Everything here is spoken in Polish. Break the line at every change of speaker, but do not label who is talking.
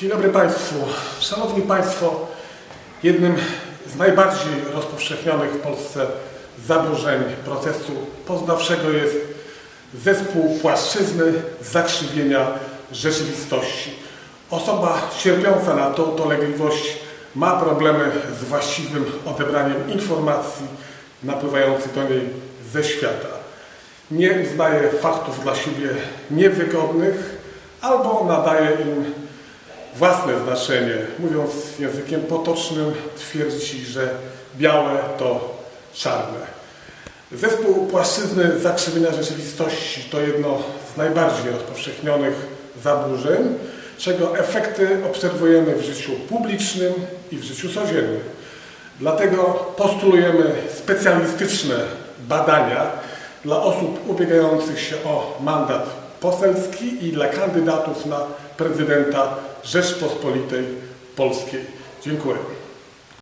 Dzień dobry Państwu. Szanowni Państwo, jednym z najbardziej rozpowszechnionych w Polsce zaburzeń procesu poznawczego jest zespół płaszczyzny zakrzywienia rzeczywistości. Osoba cierpiąca na tą dolegliwość ma problemy z właściwym odebraniem informacji napływających do niej ze świata. Nie uznaje faktów dla siebie niewygodnych albo nadaje im własne znaczenie. Mówiąc językiem potocznym, twierdzi, że białe to czarne. Zespół płaszczyzny zakrzywienia rzeczywistości to jedno z najbardziej rozpowszechnionych zaburzeń, czego efekty obserwujemy w życiu publicznym i w życiu codziennym. Dlatego postulujemy specjalistyczne badania dla osób ubiegających się o mandat poselski i dla kandydatów na prezydenta Rzeczpospolitej Polskiej. Dziękuję.